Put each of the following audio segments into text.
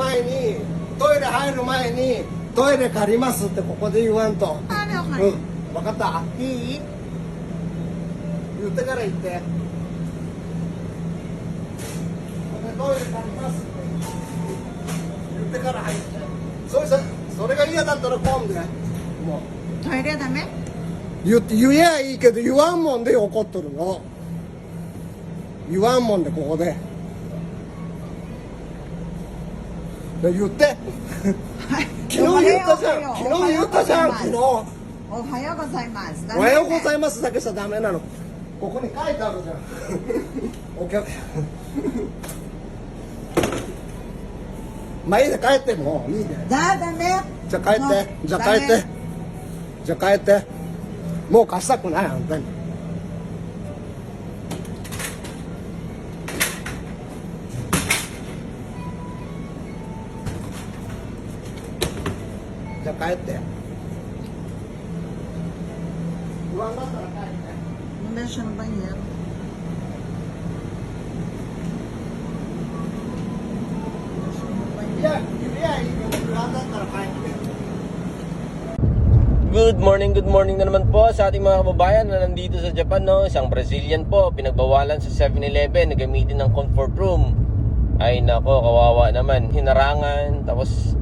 前にトイレ入る前にトイレ借りますってここで言わんと。あ了解うん。分かった？いい？言ってから言って。トイレ借りますって。言ってから入って。それさそれが嫌だったら今度もう。トイレダメ？言って言えばいいけど言わんもんで怒っとるの。言わんもんでここで言って。はい。昨日言ったじゃん。昨日言ったじゃん昨日。おはようございます。おはようございまますだけじゃダメなの。ここに書いてあるじゃん。オッケーオッケーまあいいで帰っても。ういいでだダメ。じゃあ帰って。じゃあ帰って。じゃあ帰って。もう貸したくないあんたに Jakarta. Mention ng banheiro. Good morning, good morning na naman po sa ating mga kababayan na nandito sa Japan no. Isang Brazilian po, pinagbawalan sa 7-Eleven na gamitin ng comfort room. Ay nako, kawawa naman. Hinarangan, tapos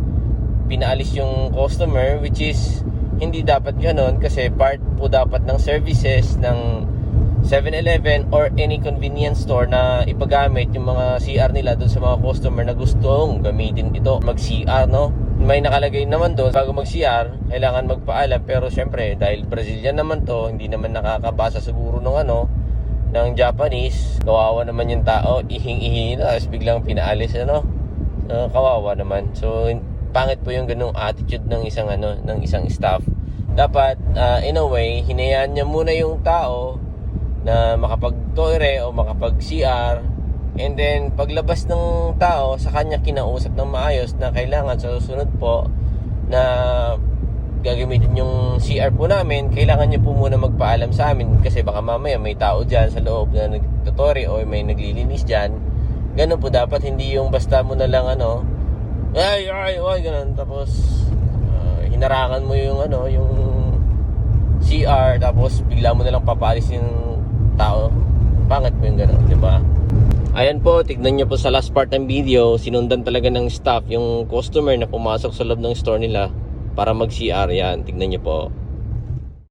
pinaalis yung customer, which is hindi dapat ganon kasi part po dapat ng services ng 7-Eleven or any convenience store na ipagamit yung mga CR nila doon sa mga customer na gustong gamitin ito mag-CR no? May nakalagay naman doon bago mag-CR kailangan magpaalam. Pero syempre dahil Brazilian naman to hindi naman nakakabasa siguro ng ano ng Japanese kawawa naman yung tao ihing-ihi tapos biglang pinaalis ano? So, kawawa naman. So pangit po yung ganung attitude ng isang ano ng isang staff. Dapat ah, in a way hinayaan niya muna yung tao na makapag-toire o makapag-CR and then paglabas ng tao sa kanya kinausap ng maayos na kailangan sa susunod po na gagamitin yung CR po namin kailangan niyo po muna magpaalam sa amin kasi baka mamaya may tao dyan sa loob na nagtutore o may naglilinis dyan. Ganun po dapat hindi yung basta mo na lang ano ay ay ay ganun tapos ah, hinarangan mo yung ano yung CR tapos bigla mo na lang papaalis yung tao. Pangit po yung gano'n, di ba? Ayan po, tignan nyo po sa last part ng video, sinundan talaga ng staff yung customer na pumasok sa loob ng store nila para mag-CR yan. Tignan nyo po.